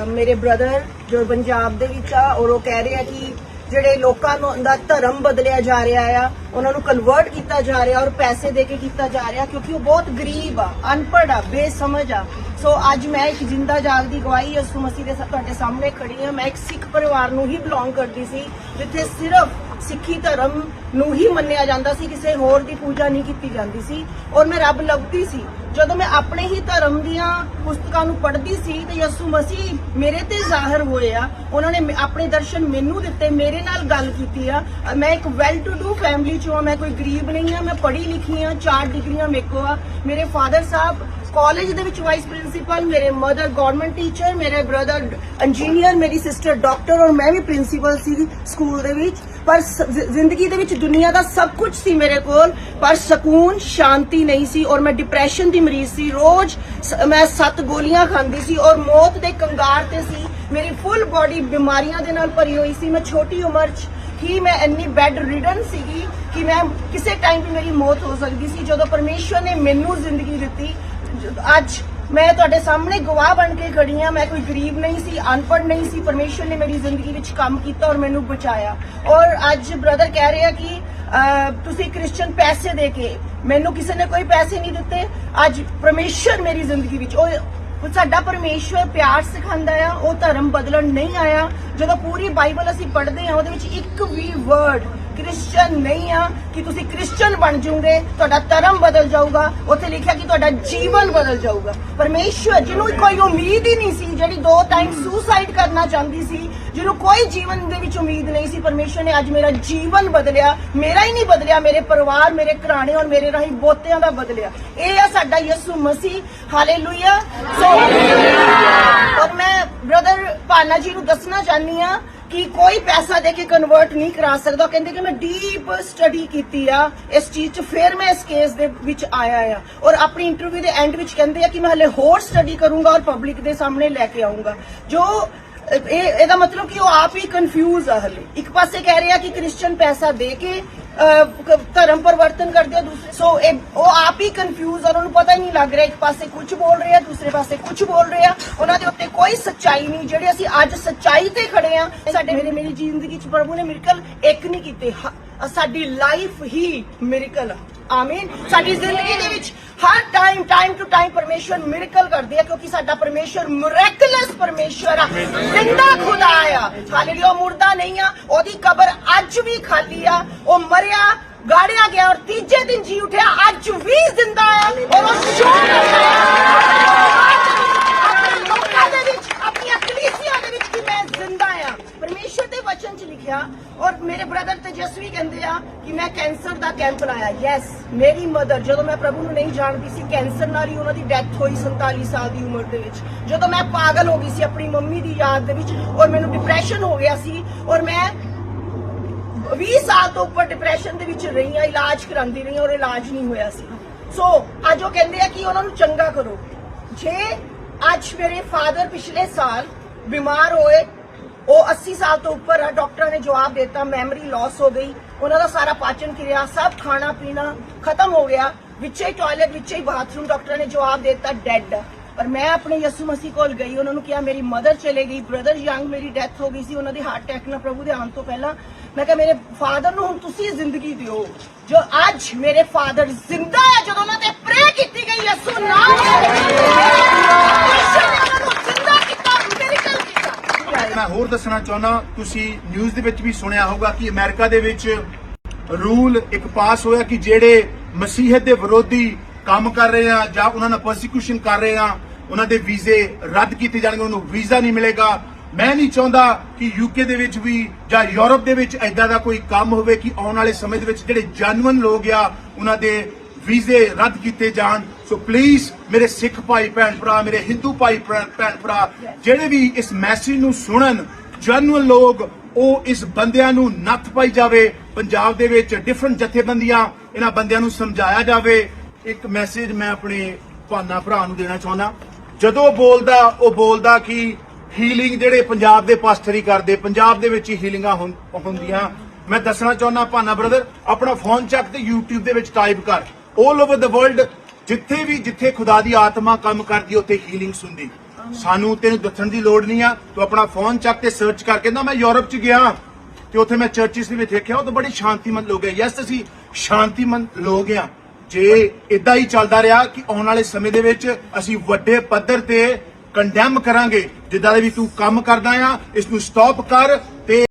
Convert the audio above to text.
ਮੇਰੇ ਬ੍ਰਦਰ ਜੋ ਪੰਜਾਬ ਦੇ ਵਿੱਚ ਆ, ਔਰ ਉਹ ਕਹਿ ਰਹੇ ਆ ਕਿ ਜਿਹੜੇ ਲੋਕਾਂ ਨੂੰ ਦਾ ਧਰਮ ਬਦਲਿਆ ਜਾ ਰਿਹਾ ਆ, ਉਹਨਾਂ ਨੂੰ ਕਨਵਰਟ ਕੀਤਾ ਜਾ ਰਿਹਾ ਔਰ ਪੈਸੇ ਦੇ ਕੇ ਕੀਤਾ ਜਾ ਰਿਹਾ ਕਿਉਂਕਿ ਉਹ ਬਹੁਤ ਗਰੀਬ ਆ, ਅਨਪੜ੍ਹ ਆ, ਬੇਸਮਝ ਆ। ਸੋ ਅੱਜ ਮੈਂ ਇੱਕ ਜਿੰਦਾ ਜਾਗਦੀ ਗਵਾਹੀ ਯਿਸੂ ਮਸੀਹ ਦੇ ਤੁਹਾਡੇ ਸਾਹਮਣੇ ਖੜੀ ਆ ਮੈਂ ਇੱਕ ਸਿੱਖ ਪਰਿਵਾਰ ਨੂੰ ਹੀ ਬਿਲੋਂਗ ਕਰਦੀ ਸੀ, ਜਿੱਥੇ ਸਿਰਫ ਸਿੱਖੀ ਧਰਮ ਨੂੰ ਹੀ ਮੰਨਿਆ ਜਾਂਦਾ ਸੀ, ਕਿਸੇ ਹੋਰ ਦੀ ਪੂਜਾ ਨਹੀਂ ਕੀਤੀ ਜਾਂਦੀ ਸੀ। ਔਰ ਮੈਂ ਰੱਬ ਲੱਭਦੀ ਸੀ। ਜਦੋਂ ਮੈਂ ਆਪਣੇ ਹੀ ਧਰਮ ਦੀਆਂ ਪੁਸਤਕਾਂ ਨੂੰ ਪੜ੍ਹਦੀ ਸੀ ਤੇ ਯਿਸੂ ਮਸੀਹ ਮੇਰੇ ਤੇ ਜ਼ਾਹਰ ਹੋਏ ਆ, ਉਹਨਾਂ ਨੇ ਆਪਣੇ ਦਰਸ਼ਨ ਮੈਨੂੰ ਦਿੱਤੇ, ਮੇਰੇ ਨਾਲ ਗੱਲ ਕੀਤੀ ਆ। ਮੈਂ ਇੱਕ ਵੈਲ ਟੂ ਡੂ ਫੈਮਿਲੀ ਚੋਂ ਆ, ਮੈਂ ਕੋਈ ਗਰੀਬ ਨਹੀਂ ਆ, ਮੈਂ ਪੜ੍ਹੀ ਲਿਖੀ ਆ, ਚਾਰ ਡਿਗਰੀਆਂ ਮੇਰੇ ਕੋਲ ਆ। ਮੇਰੇ ਫਾਦਰ ਸਾਹਿਬ ਕਾਲਜ ਦੇ ਵਿੱਚ ਵਾਈਸ ਪ੍ਰਿੰਸੀਪਲ ਮੇਰੇ ਮਦਰ ਗਵਰਨਮੈਂਟ ਟੀਚਰ ਮੇਰੇ ਬ੍ਰਦਰ ਇੰਜੀਨੀਅਰ ਮੇਰੀ ਸਿਸਟਰ ਡਾਕਟਰ ਔਰ ਮੈਂ ਵੀ ਪ੍ਰਿੰਸੀਪਲ ਸੀ ਸਕੂਲ ਦੇ ਵਿੱਚ। ਪਰ ਜ਼ਿੰਦਗੀ ਦੇ ਵਿੱਚ ਦੁਨੀਆ ਦਾ ਸਭ ਕੁਝ ਸੀ ਮੇਰੇ ਕੋਲ, ਪਰ ਸਕੂਨ, ਸ਼ਾਂਤੀ ਨਹੀਂ ਸੀ ਔਰ ਮੈਂ ਡਿਪਰੈਸ਼ਨ ਦੀ ਮਰੀਜ਼ ਸੀ। ਰੋਜ਼ ਮੈਂ ਸੱਤ ਗੋਲੀਆਂ ਖਾਂਦੀ ਸੀ ਔਰ ਮੌਤ ਦੇ ਕੰਗਾਰ ਤੇ ਸੀ। ਮੇਰੀ ਫੁੱਲ ਬਾਡੀ ਬਿਮਾਰੀਆਂ ਦੇ ਨਾਲ ਭਰੀ ਹੋਈ ਸੀ। ਮੈਂ ਛੋਟੀ ਉਮਰ 'ਚ ਹੀ ਮੈਂ ਇੰਨੀ ਬੈਡ ਰਿਡਨ ਸੀਗੀ ਕਿ ਮੈਂ ਕਿਸੇ ਟਾਈਮ ਵੀ ਮੇਰੀ ਮੌਤ ਹੋ ਸਕਦੀ ਸੀ। ਜਦੋਂ ਪਰਮੇਸ਼ਵਰ ਨੇ ਮੈਨੂੰ ਜ਼ਿੰਦਗੀ ਦਿੱਤੀ ਅੱਜ ਮੈਂ ਤੁਹਾਡੇ ਸਾਹਮਣੇ ਗਵਾਹ ਬਣ ਕੇ ਖੜੀ ਹਾਂ। ਮੈਂ ਕੋਈ ਗਰੀਬ ਨਹੀਂ ਸੀ, ਅਨਪੜ੍ਹ ਨਹੀਂ ਸੀ। ਪਰਮੇਸ਼ਵਰ ਨੇ ਮੇਰੀ ਜ਼ਿੰਦਗੀ ਵਿੱਚ ਕੰਮ ਕੀਤਾ ਔਰ ਮੈਨੂੰ ਬਚਾਇਆ। ਔਰ ਅੱਜ ਬ੍ਰਦਰ ਕਹਿ ਰਿਹਾ ਕਿ ਤੁਸੀਂ ਕ੍ਰਿਸਚੀਅਨ ਪੈਸੇ ਦੇ ਕੇ ਮੈਨੂੰ ਕਿਸੇ ਨੇ ਕੋਈ ਪੈਸੇ ਨਹੀਂ ਦਿੱਤੇ। ਅੱਜ ਪਰਮੇਸ਼ਵਰ ਮੇਰੀ ਜ਼ਿੰਦਗੀ ਵਿੱਚ ਉਹ ਉਹ ਸਾਡਾ ਪਰਮੇਸ਼ਵਰ ਪਿਆਰ ਸਿਖਾਉਂਦਾ ਆ। ਉਹ ਧਰਮ ਬਦਲਣ ਨਹੀਂ ਆਇਆ। ਜਦੋਂ ਪੂਰੀ ਬਾਈਬਲ ਅਸੀਂ ਪੜ੍ਹਦੇ ਆ ਉਹਦੇ ਵਿੱਚ ਇੱਕ ਵੀ ਵਰਡ ਕ੍ਰਿਸਚੀਅਨ ਨਹੀਂ ਆ ਕਿ ਤੁਸੀਂ ਕ੍ਰਿਸਚੀਅਨ ਬਣ ਜਾਓਗੇ ਤੁਹਾਡਾ ਧਰਮ ਬਦਲ ਜਾਊਗਾ ਉੱਥੇ ਲਿਖਿਆ ਕਿ ਤੁਹਾਡਾ ਜੀਵਨ ਬਦਲ ਜਾਊਗਾ। ਪਰਮੇਸ਼ਵਰ ਜਿਹਨੂੰ ਕੋਈ ਉਮੀਦ ਹੀ ਨਹੀਂ ਸੀ ਜਿਹੜੀ ਦੋ ਟਾਈਮ ਸੁਸਾਈਡ ਕਰਨਾ ਚਾਹੁੰਦੀ ਸੀ ਜਿਹਨੂੰ ਕੋਈ ਜੀਵਨ ਦੇ ਵਿੱਚ ਉਮੀਦ ਨਹੀਂ ਸੀ ਪਰਮੇਸ਼ਵਰ ਨੇ ਅੱਜ ਮੇਰਾ ਜੀਵਨ ਬਦਲਿਆ ਮੇਰਾ ਹੀ ਨਹੀਂ ਬਦਲਿਆ ਮੇਰੇ ਪਰਿਵਾਰ ਮੇਰੇ ਘਰਾਣੇ ਔਰ ਮੇਰੇ ਰਾਹੀਂ ਬੋਤਿਆਂ ਦਾ ਬਦਲਿਆ। ਇਹ ਆ ਸਾਡਾ ਯਿਸੂ ਮਸੀਹ। ਹਾਲੇਲੂਇਆ ਸੋ ਔਰ ਮੈਂ ਬ੍ਰਦਰ ਪਾਨਾ ਜੀ ਨੂੰ ਦੱਸਣਾ ਚਾਹਨੀ ਆ ਕਿ ਕੋਈ ਪੈਸਾ ਦੇ ਕੇ ਕਨਵਰਟ ਨਹੀਂ ਕਰਾ ਸਕਦਾ। ਕਹਿੰਦੇ ਕਿ ਮੈਂ ਡੀਪ ਸਟੱਡੀ ਕੀਤੀ ਆ। ਇਸ ਚੀਜ਼ 'ਚ ਫਿਰ ਮੈਂ ਇਸ ਕੇਸ ਦੇ ਵਿੱਚ ਆਇਆ ਆ। ਔਰ ਆਪਣੀ ਇੰਟਰਵਿਊ ਦੇ ਐਂਡ ਵਿੱਚ ਕਹਿੰਦੇ ਆ ਕਿ ਮੈਂ ਹਲੇ ਹੋਰ ਸਟੱਡੀ ਕਰੂੰਗਾ ਔਰ ਪਬਲਿਕ ਦੇ ਸਾਹਮਣੇ ਲੈ ਕੇ ਆਉਂਗਾ ਜੋ, ਇਹ, ਇਹਦਾ ਮਤਲਬ ਕਿ ਉਹ ਆਪ ਹੀ ਕਨਫਿਊਜ਼ ਆ ਹਲੇ। ਇੱਕ ਪਾਸੇ ਕਹਿ ਰਿਹਾ ਕਿ ਕ੍ਰਿਸਚੀਅਨ ਪੈਸਾ ਦੇ ਕੇ ਧਰਮ ਪਰਿਵਰਤਨ ਕਰਦੇ ਆ ਦੂਸਰੇ। ਸੋ ਇਹ, ਉਹ ਆਪ ਹੀ ਕਨਫਿਊਜ਼ ਔਰ ਉਹਨੂੰ ਪਤਾ ਹੀ ਨਹੀਂ ਲੱਗ ਰਿਹਾ ਇੱਕ ਪਾਸੇ ਕੁਝ ਬੋਲ ਰਿਹਾ, ਦੂਸਰੇ ਪਾਸੇ ਕੁਝ ਬੋਲ ਰਿਹਾ। ਉਹਨਾਂ ਦੇ ਉੱਤੇ ਕੋਈ ਸੱਚਾਈ ਨਹੀਂ, ਜਿਹੜੇ ਅਸੀਂ ਅੱਜ ਸੱਚਾਈ ਤੇ ਖੜੇ ਆ, ਸਾਡੇ ਮੇਰੇ, ਮੇਰੀ ਜ਼ਿੰਦਗੀ ਚ ਪ੍ਰਭੂ ਨੇ ਮਿਰਕਲ ਇੱਕ ਨਹੀਂ ਕੀਤੇ। ਸਾਡੀ ਲਾਈਫ ਹੀ ਮਿਰਕਲ ਆ। ਆਮੀਨ ਸਾਡੀ ਜ਼ਿੰਦਗੀ ਦੇ ਵਿੱਚ ਹਰ ਟਾਈਮ ਟਾਈਮ ਟੂ ਟਾਈਮ ਪਰਮੇਸ਼ਵਰ ਮਿਰਕਲ ਕਰਦੇ ਆ, ਕਿਉਂਕਿ ਸਾਡਾ ਪਰਮੇਸ਼ਵਰ ਮਿਰੈਕਲਸ ਪਰਮੇਸ਼ਵਰ ਆ। ਜ਼ਿੰਦਾ ਖੁਦਾ ਆ। ਹਾਲੇਲੂਇਆ ਮੁਰਦਾ ਨਹੀਂ ਆ, ਉਹਦੀ ਕਬਰ ਅੱਜ ਵੀ ਖਾਲੀ ਆ। ਉਹ ਮਰਿਆ, ਗਾੜਿਆ ਗਿਆ ਔਰ ਤੀਜੇ ਦਿਨ ਜੀ ਉਠਿਆ। ਅੱਜ ਵੀ ਜ਼ਿੰਦਾ ਆ ਔਰ ਉਹ ਸ਼ੋਅ ਕਰਦਾ ਆ ਆਪਣੇ ਲੋਕਾਂ ਦੇ ਵਿੱਚ ਆਪਣੀਆਂ ਕਲੀਸਿਆਂ ਦੇ ਵਿੱਚ ਕਿ ਮੈਂ ਜ਼ਿੰਦਾ ਆ। ਪਰਮੇਸ਼ਰ ਦੇ ਵਚਨ 'ਚ ਲਿਖਿਆ, ਔਰ ਮੇਰੇ ਬ੍ਰਦਰ ਤੇਜਸਵੀ ਕਹਿੰਦੇ ਆ ਕਿ ਮੈਂ ਕੈਂਸਰ ਦਾ ਕੈਂਪ ਲਾਇਆ। ਯੈਸ ਮੇਰੀ ਮਦਰ, ਜਦੋਂ ਮੈਂ ਪ੍ਰਭੂ ਨੂੰ ਨਹੀਂ ਜਾਣਦੀ ਸੀ, ਕੈਂਸਰ ਨਾਲ ਹੀ ਉਹਨਾਂ ਦੀ ਡੈਥ ਹੋਈ 47 ਸਾਲ ਦੀ ਉਮਰ ਦੇ ਵਿੱਚ। ਜਦੋਂ ਮੈਂ ਪਾਗਲ ਹੋ ਗਈ ਸੀ ਆਪਣੀ ਮੰਮੀ ਦੀ ਯਾਦ ਦੇ ਵਿੱਚ, ਔਰ ਮੈਨੂੰ ਡਿਪਰੈਸ਼ਨ ਹੋ ਗਿਆ ਸੀ, ਔਰ ਮੈਂ 20 ਸਾਲ ਤੋਂ ਉੱਪਰ ਡਿਪਰੈਸ਼ਨ ਦੇ ਵਿੱਚ ਰਹੀ ਇਲਾਜ ਕਰਾਉਂਦੀ ਰਹੀ ਔਰ ਇਲਾਜ ਨਹੀਂ ਹੋਇਆ ਸੀ। ਸੋ ਅੱਜ ਉਹ ਕਹਿੰਦੇ ਆ ਕਿ ਉਹਨਾਂ ਨੂੰ ਚੰਗਾ ਕਰੋ। ਜੇ ਅੱਜ ਮੇਰੇ ਫਾਦਰ ਪਿਛਲੇ ਸਾਲ ਬਿਮਾਰ ਹੋਏ, ਉਹ 80 ਸਾਲ ਤੋਂ ਉੱਪਰ ਆ ਡਾਕਟਰਾਂ ਨੇ ਜਵਾਬ ਦਿੱਤਾ ਮੈਮਰੀ ਲਾਸ ਹੋ ਗਈ, ਉਹਨਾਂ ਦਾ ਸਾਰਾ ਪਾਚਨ ਕਿਰਿਆ, ਸਭ ਖਾਣਾ ਪੀਣਾ ਖਤਮ ਹੋ ਗਿਆ, ਵਿੱਚੇ ਹੀ ਟਾਇਲਟ ਵਿੱਚੇ ਹੀ ਬਾਥਰੂਮ ਡਾਕਟਰਾਂ ਨੇ ਜਵਾਬ ਦਿੱਤਾ ਡੈਡ ਪਰ ਮੈਂ ਆਪਣੇ ਯਿਸੂ ਮਸੀਹ ਕੋਲ ਗਈ, ਉਹਨਾਂ ਨੂੰ ਕਿਹਾ, ਮੇਰੀ ਮਦਰ ਚਲੇ ਗਈ, ਬ੍ਰਦਰ ਯੰਗ, ਮੇਰੀ ਡੈਥ ਹੋ ਗਈ ਸੀ, ਉਹਨਾਂ ਦੀ ਹਾਰਟ ਅਟੈਕ ਨਾਲ ਪ੍ਰਭੂ ਦੇ ਆਉਣ ਤੋਂ ਪਹਿਲਾਂ। ਮੈਂ ਕਿਹਾ, ਮੇਰੇ ਫਾਦਰ ਨੂੰ ਹੁਣ ਤੁਸੀਂ ਜ਼ਿੰਦਗੀ ਦਿਓ, ਜੋ ਅੱਜ ਮੇਰੇ ਫਾਦਰ ਜ਼ਿੰਦਾ ਹੈ, ਜਦੋਂ ਉਹਨਾਂ ਤੇ ਪ੍ਰੇ ਕੀਤੀ ਗਈ, ਯਿਸੂ ਨਾਮ ਮੈਂ ਹੋਰ ਦੱਸਣਾ ਚਾਹੁੰਦਾ, ਤੁਸੀਂ ਨਿਊਜ਼ ਦੇ ਵਿੱਚ ਵੀ ਸੁਣਿਆ ਹੋਊਗਾ ਕਿ ਅਮਰੀਕਾ ਦੇ ਵਿੱਚ ਰੂਲ ਇੱਕ ਪਾਸ ਹੋਇਆ ਕਿ ਜਿਹੜੇ ਮਸੀਹਤ ਦੇ ਵਿਰੋਧੀ ਕੰਮ ਕਰ ਰਹੇ ਆ ਜਾਂ ਉਹਨਾਂ ਨਾਲ ਪਰਸੀਕਿਊਸ਼ਨ ਕਰ ਰਹੇ ਆ ਉਹਨਾਂ ਦੇ ਵੀਜ਼ੇ ਰੱਦ ਕੀਤੇ ਜਾਣਗੇ, ਉਹਨਾਂ ਵੀਜ਼ਾ ਨਹੀਂ ਮਿਲੇਗਾ। ਮੈਂ ਨਹੀਂ ਚਾਹੁੰਦਾ ਕਿ ਯੂਕੇ ਦੇ ਵਿੱਚ ਵੀ ਜਾਂ ਯੂਰਪ ਦੇ ਵਿੱਚ ਐਦਾਂ ਦਾ ਕੋਈ ਕੰਮ ਹੋਵੇ ਕਿ ਆਉਣ ਵਾਲੇ ਸਮੇਂ ਦੇ ਵਿੱਚ ਜਿਹੜੇ ਜੈਨੂਇਨ ਲੋਕ ਆ, ਉਹਨਾਂ ਦੇ ਵੀਜ਼ੇ ਰੱਦ ਕੀਤੇ ਜਾਣ। ਸੋ ਪਲੀਜ਼ ਮੇਰੇ ਸਿੱਖ ਭਾਈ ਭੈਣ ਭਰਾ, ਮੇਰੇ ਹਿੰਦੂ ਭਾਈ ਭੈਣ ਭੈਣ ਭਰਾ, ਜਿਹੜੇ ਵੀ ਇਸ ਮੈਸੇਜ ਨੂੰ ਸੁਣਨ ਜਨਰਲ ਲੋਕ, ਉਹ ਇਸ ਬੰਦਿਆਂ ਨੂੰ ਨੱਥ ਪਾਈ ਜਾਵੇ। ਪੰਜਾਬ ਦੇ ਵਿੱਚ ਡਿਫਰੈਂਟ ਜਥੇਬੰਦੀਆਂ ਇਹਨਾਂ ਬੰਦਿਆਂ ਨੂੰ ਸਮਝਾਇਆ ਜਾਵੇ। ਇੱਕ ਮੈਸੇਜ ਮੈਂ ਆਪਣੇ ਭਾਨਾ ਭਰਾ ਨੂੰ ਦੇਣਾ ਚਾਹੁੰਦਾ। ਜਦੋਂ ਬੋਲਦਾ, ਉਹ ਬੋਲਦਾ ਕਿ ਹੀਲਿੰਗ ਜਿਹੜੇ ਪੰਜਾਬ ਦੇ ਪਾਸਟਰੀ ਕਰਦੇ, ਪੰਜਾਬ ਦੇ ਵਿੱਚ ਹੀ ਹੀਲਿੰਗਾਂ ਹੁੰਦੀਆਂ। ਮੈਂ ਦੱਸਣਾ ਚਾਹੁੰਦਾ ਭਾਨਾ ਬ੍ਰਦਰ ਆਪਣਾ ਫੋਨ ਚੱਕ ਤੇ YouTube ਦੇ ਵਿੱਚ ਟਾਈਪ ਕਰ। 올 ਓਵਰ ਦ ਵਰਲਡ ਜਿੱਥੇ ਵੀ, ਜਿੱਥੇ ਖੁਦਾ ਦੀ ਆਤਮਾ ਕੰਮ ਕਰਦੀ, ਉੱਥੇ ਹੀਲਿੰਗ ਹੁੰਦੀ ਸਾਨੂੰ ਤੈਨੂੰ ਦੱਸਣ ਦੀ ਲੋੜ ਨਹੀਂ ਆ। ਤੂੰ ਆਪਣਾ ਫੋਨ ਚੱਕ ਤੇ ਸਰਚ ਕਰਕੇ ਨਾ, ਮੈਂ ਯੂਰਪ ਚ ਗਿਆ। ਤੇ ਉੱਥੇ ਮੈਂ ਚਰਚਿਸ ਦੇ ਵਿੱਚ ਦੇਖਿਆ ਉਹ ਤਾਂ ਬੜੇ ਸ਼ਾਂਤੀਮੰਦ ਲੋਕ ਹੈ। ਯੈਸ ਅਸੀਂ ਸ਼ਾਂਤੀਮੰਦ ਲੋਕ ਆ ਜੇ ਇਦਾਂ ਹੀ ਚੱਲਦਾ ਰਿਹਾ ਕਿ ਆਉਣ ਵਾਲੇ ਸਮੇਂ ਦੇ ਵਿੱਚ ਅਸੀਂ ਵੱਡੇ ਪੱਧਰ ਤੇ ਕੰਡੈਮ ਕਰਾਂਗੇ, ਜਿੱਦਾਂ ਦੇ ਵੀ ਤੂੰ ਕੰਮ ਕਰਦਾ ਆ, ਇਸ ਨੂੰ ਸਟਾਪ ਕਰ